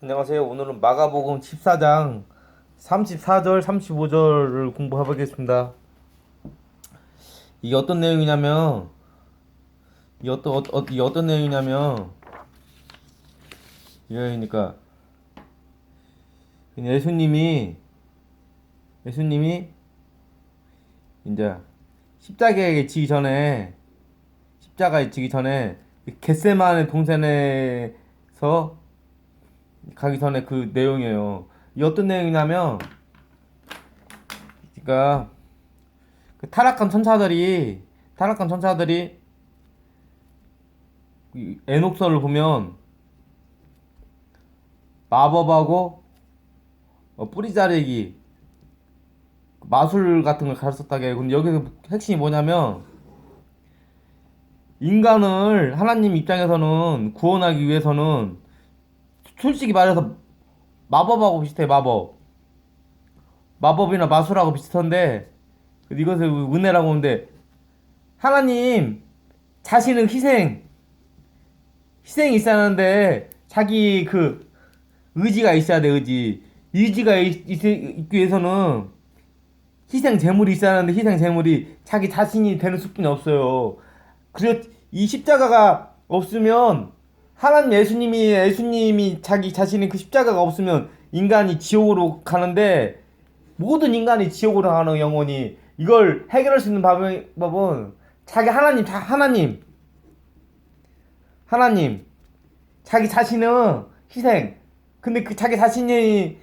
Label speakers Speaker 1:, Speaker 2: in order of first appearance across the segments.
Speaker 1: 안녕하세요. 오늘은 마가복음 14장 34절, 35절을 공부해 보겠습니다. 이게 어떤 내용이냐면 이 어떤 어, 어, 이 어떤 내용이냐면 이러니까 예수님이 예수님이 이제 십자가에 지기 전에 십자가에 지기 전에 겟세마네 동산에서 가기 전에 그 내용이에요. 이 어떤 내용이냐면, 그러니까 그 타락한 천사들이 타락한 천사들이 이 에녹서를 보면 마법하고 어, 뿌리 자르기 마술 같은 걸 가르쳤다게. 근데 여기서 핵심이 뭐냐면 인간을 하나님 입장에서는 구원하기 위해서는 솔직히 말해서 마법하고 비슷해 마법. 마법이나 마술하고 비슷한데 이것을 은혜라고 하는데 하나님 자신은 희생. 희생이 있어야 하는데 자기 그 의지가 있어야 돼 의지. 의지가 있기 위해서는 희생 제물이 있어야 하는데 희생 제물이 자기 자신이 되는 수준이 없어요. 그래 이 십자가가 없으면 하나님 예수님이 예수님이 자기 자신의 그 십자가가 없으면 인간이 지옥으로 가는데 모든 인간이 지옥으로 가는 영혼이 이걸 해결할 수 있는 방법은 자기 하나님 자 하나님. 하나님. 자기 자신은 희생. 근데 그 자기 자신이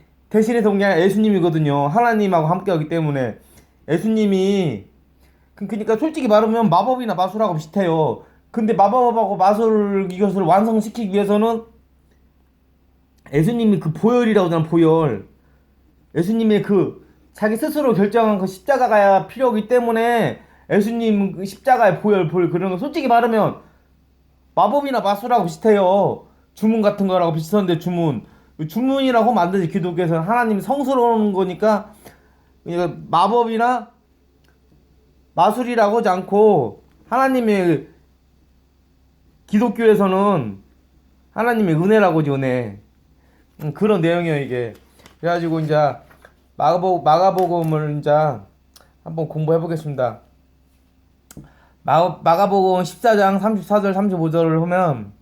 Speaker 1: 게 아니라 예수님이거든요. 하나님하고 함께 하기 때문에. 예수님이 그- 그러니까 솔직히 말하면 마법이나 마술하고 비슷해요 근데 마법하고 마술 이것을 완성시키기 위해서는 예수님이 그 보혈이라고 하잖아 보혈. 예수님의 그 자기 스스로 결정한 그 십자가가 필요하기 때문에 예수님 그 십자가의 보혈 보혈 그런 거 솔직히 말하면 마법이나 마술하고 비슷해요. 주문 같은 거라고 비슷한데 주문. 주문이라고 만드지 기독교에서는. 하나님 성스러운 거니까 마법이나 마술이라고 하지 않고 하나님의 기독교에서는 하나님의 은혜라고 지 은혜 음, 그런 내용이에요 이게. 그래가지고 이제 마가복 마가복음을 이제 한번 공부해 보겠습니다. 마, 마가복음 14장 34절 35절을 보면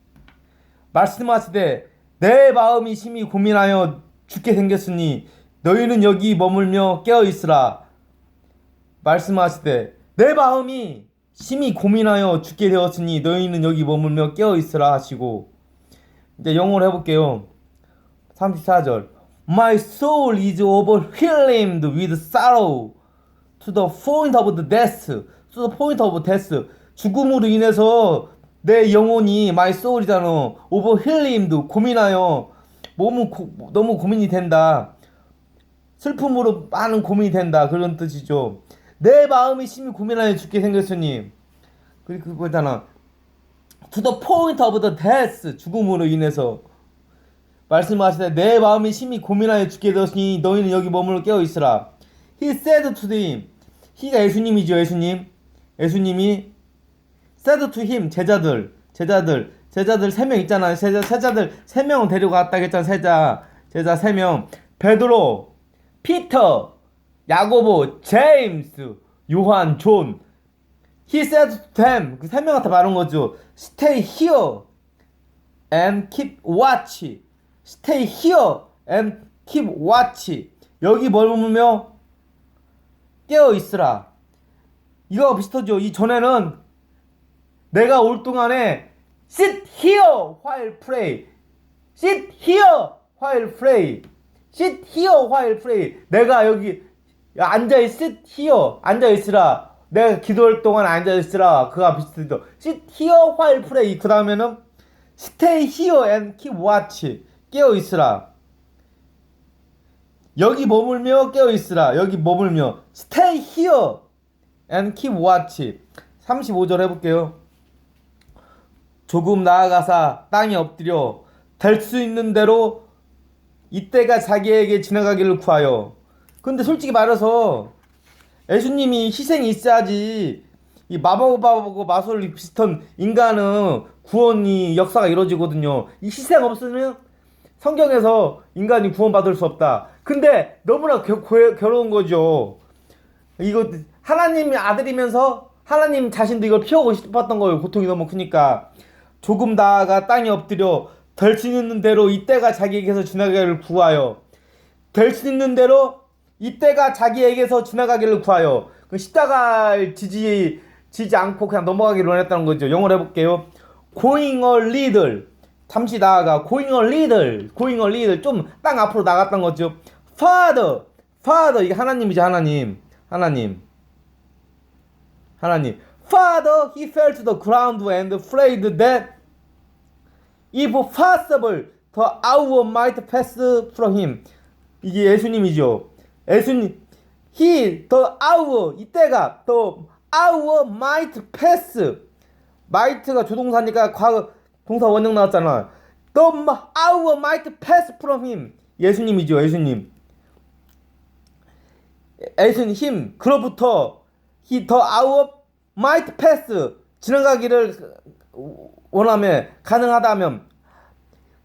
Speaker 1: 말씀하시되 내 마음이 심히 고민하여 죽게 생겼으니 너희는 여기 머물며 깨어 있으라. 말씀하시되 내 마음이 심히 고민하여 죽게 되었으니 너희는 여기 머물며 깨어 있으라 하시고 이제 영어로 해볼게요. 34절 My soul is overwhelmed with sorrow to the point of death. To the point of death. 죽음으로 인해서 내 영혼이 my soul이잖아. overwhelmed 고민하여 너무 고, 너무 고민이 된다. 슬픔으로 많은 고민이 된다. 그런 뜻이죠. 내 마음이 심히 고민하여 죽게 생겼으니 그 그거잖아. To the point of the death 죽음으로 인해서 말씀하시되 내 마음이 심히 고민하여 죽게 되었으니 너희는 여기 머물러 깨어 있으라. He said to them. He가 예수님이죠 예수님. 예수님이 said to him 제자들 제자들 제자들 세 명 있잖아요. 제자 제자들 세명 데리고 갔다 했잖아. 제자 제자 세 명. 베드로, 피터, 야고보, 제임스, 요한, 존. He said to them, 그 세 명한테 말한 거죠. Stay here and keep watch. Stay here and keep watch. 여기 머물며 깨어 있으라. 이거 비슷하죠. 이 전에는 내가 올 동안에 sit here while pray. sit here while pray. sit here while pray. 내가 여기 앉아 있 sit here 앉아 있으라. 내가 기도할 동안 앉아 있으라. 그가 비슷해도 sit here while pray. 그 다음에는 stay here and keep watch. 깨어 있으라. 여기 머물며 깨어 있으라. 여기 머물며 stay here and keep watch. 35절 해볼게요. 조금 나아가사 땅에 엎드려 될 수 있는 대로 이때가 자기에게 지나가기를 구하여. 근데 솔직히 말해서 예수님이 희생이 있어야지 이 마법하고 마술 비슷한 인간은 구원이 역사가 이루어지거든요. 이 희생 없으면 성경에서 인간이 구원받을 수 없다. 근데 너무나 겨, 겨, 괴로운 거죠. 이거 하나님이 아들이면서 하나님 자신도 이걸 피우고 싶었던 거예요. 고통이 너무 크니까 조금 나아가 땅에 엎드려 될수 있는 대로 이때가 자기에게서 지나가기를 구하여 될수 있는 대로 이때가 자기에게서 지나가기를 구하여 그 십자가를 지지 지지 않고 그냥 넘어가기를 원했다는 거죠. 영어로 해볼게요. Going a little 잠시 나아가 Going a little Going a little 좀 땅 앞으로 나갔던 거죠. Father Father 이게 하나님이죠 하나님 하나님 하나님 Father he fell to the ground and prayed that if possible the hour might pass from him 이게 예수님이죠 예수님 he the hour 이때가 the hour might pass might가 조동사니까 과거 동사 원형 나왔잖아 the hour might pass from him 예수님이죠 예수님 예수님 힘 그로부터 he the hour might pass 지나가기를 원하면 가능하다면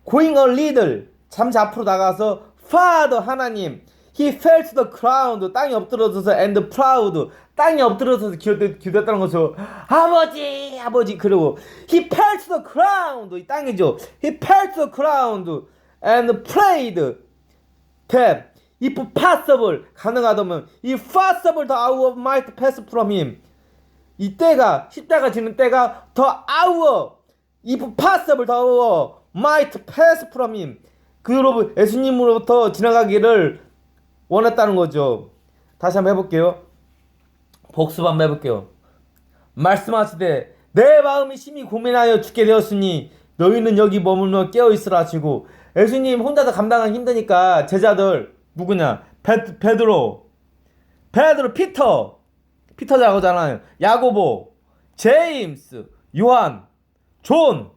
Speaker 1: going a little 잠시 앞으로 나가서 Father 하나님 he fell to the ground 땅이 엎드러져서 and proud 땅이 엎드러져서 기도, 기도했다는 거죠 아버지 아버지 그리고 he fell to the ground 이 땅이죠 he fell to the ground and prayed that if possible 가능하다면 if possible the hour might pass from him 이때가 십자가 지는 때가 the hour if possible the hour might pass from him 그로 예수님으로부터 지나가기를 원했다는 거죠. 다시 한번 해볼게요. 복습 한번 해볼게요. 말씀하시되 내 마음이 심히 고민하여 죽게 되었으니 너희는 여기 머물며 깨어 있으라 하시고 예수님 혼자서 감당하기 힘드니까 제자들 누구냐 베, 베드로 베드로 피터 피터라고 하잖아요 야고보 제임스 요한 존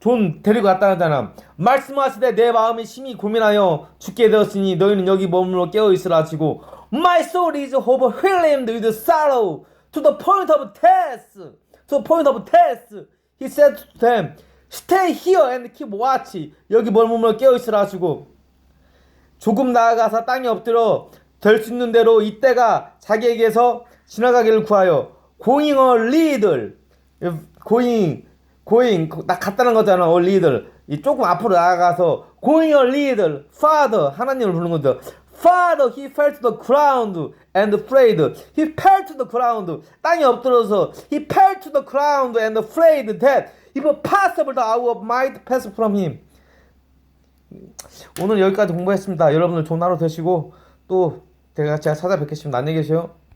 Speaker 1: 존 데리고 갔다 하잖아 말씀하시되 내 마음이 심히 고민하여 죽게 되었으니 너희는 여기 머물러 깨어 있으라 하시고 My soul is overwhelmed with sorrow to the point of death to the point of death He said to them Stay here and keep watch 여기 머물러 깨어 있으라 하시고 조금 나아가서 땅에 엎드려 될 수 있는 대로 이때가 자기에게서 지나가기를 구하여 going a little going going 나 갔다는 거잖아 a little 이 조금 앞으로 나아가서 going a little father 하나님을 부르는 거죠 father he fell to the ground and prayed he fell to the ground 땅에 엎드려서 he fell to the ground and prayed that if possible the hour might pass from him 오늘 여기까지 공부했습니다. 여러분들 좋은 하루 되시고 또 제가 제가 찾아뵙겠습니다. 안녕히 계세요.